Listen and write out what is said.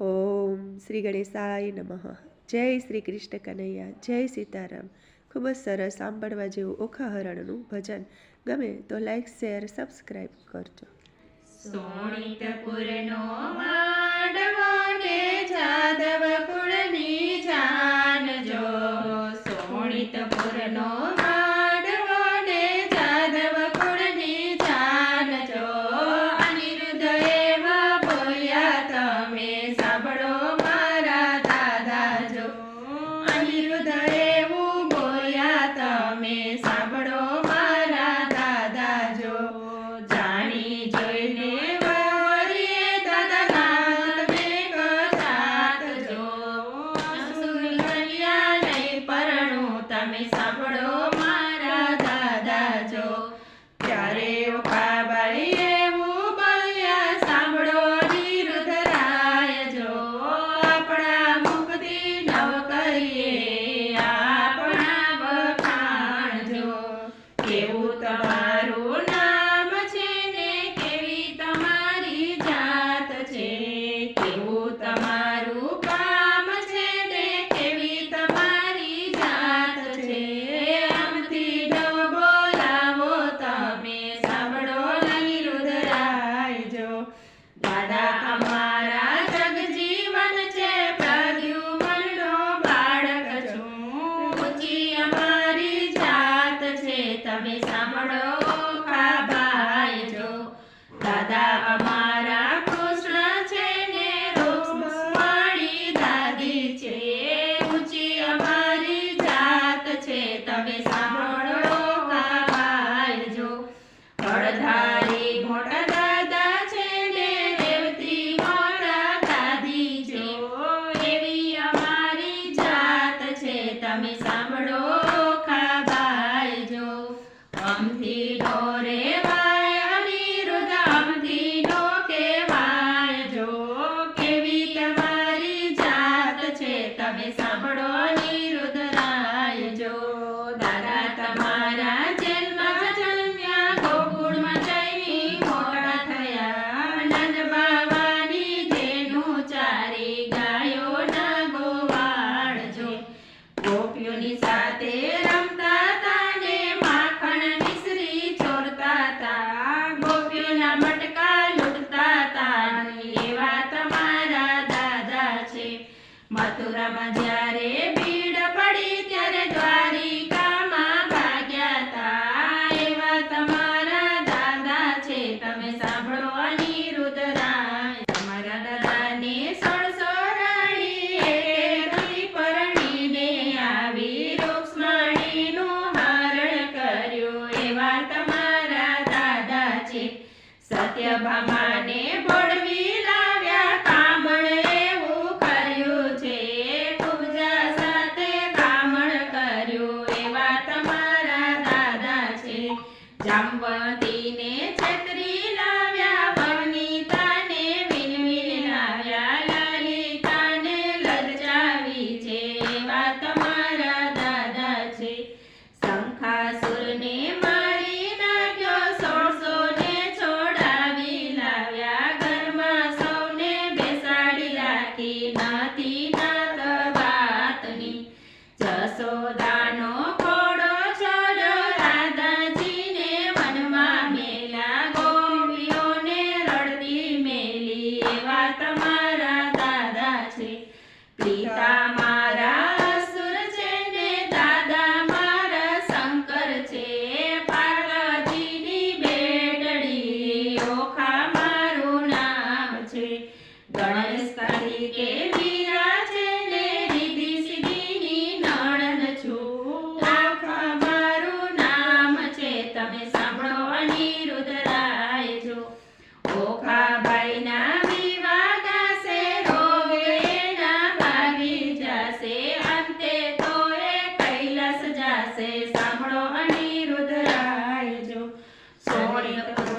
ઓમ શ્રી ગણેશાય નમઃ. જય શ્રી કૃષ્ણ કનૈયા જય સીતારામ. ખૂબ જ સરસ સાંભળવા જેવું ઓખા હરણનું ભજન ગમે તો લાઈક શેર સબસ્ક્રાઇબ કરજો. સોણિતપુરનો માંડવો જાદવ કુળની જાનજો સોણિતપુરનો જેવું તમારું ગોપીઓની સાથે રમતા તા ને માખણ મિશ્રી ચોરતા તા ગોપીઓના મટકા લૂટતા તા એવા તમારા દાદા છે. મથુરામાં જ્યારે જભામાને ભોળવી લાવ્યા, કામણ એવું કર્યું છે. કુબજા સાથે કામણ કર્યું એવા તમારા દાદા છે. જામવતીને છે Plita Sorry.